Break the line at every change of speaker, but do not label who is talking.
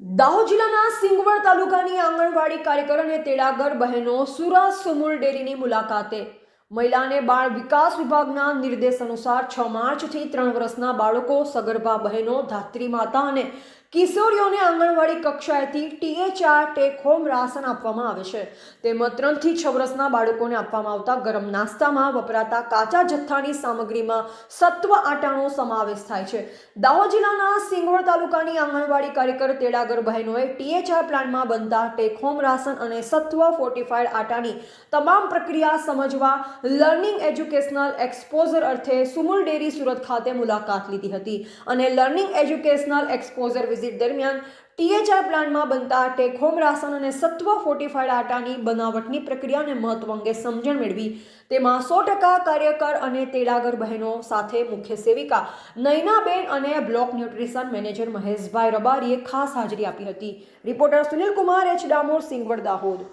દાહોદ જિલ્લાના સિંગવડ તાલુકાની આંગણવાડી કાર્યકર અને તેડાગર બહેનો સુરત સુમુલ ડેરીની મુલાકાતે. મહિલા અને બાળ વિકાસ વિભાગના નિર્દેશ અનુસાર છ માર્ચથી ત્રણ વર્ષના બાળકો સગર્ભા બહેનો, ધાત્રી માતા અને કિશોરીઓને આંગણવાડી કક્ષાએથી ટીએચઆર ટેક હોમ રાશન આપવામાં આવે છે. તેમજ ત્રણથી છ વર્ષના બાળકોને આપવામાં આવતા ગરમ નાસ્તામાં વપરાતા કાચા જથ્થાની સામગ્રીમાં સત્વ આટાનો સમાવેશ થાય છે. દાહોદ જિલ્લાના સિંગવડ તાલુકાની આંગણવાડી કાર્યકર તેડાગર બહેનોએ ટીએચઆર પ્લાન્ટમાં બનતા ટેક હોમ રાશન અને સત્વ ફોર્ટિફાઈડ આટાની તમામ પ્રક્રિયા સમજવા લર્નિંગ એજ્યુકેશનલ એક્સપોઝર અર્થે સુમુલ ડેરી સુરત ખાતે મુલાકાત લીધી હતી. અને લર્નિંગ એજ્યુકેશનલ એક્સપોઝર વિઝિટ દરમિયાન ટીએચઆર પ્લાન્ટમાં બનતા ટેક રાશન અને સત્વ ફોર્ટિફાઈડ આટાની બનાવટની પ્રક્રિયાને મહત્વ અંગે સમજણ મેળવી. તેમાં સો ટકા કાર્યકર અને તેડાગર બહેનો સાથે મુખ્ય સેવિકા નયનાબેન અને બ્લોક ન્યુટ્રિશન મેનેજર મહેશભાઈ રબારીએ ખાસ હાજરી આપી હતી. Reporter Sunil Kumar H Damor Singvad Dahod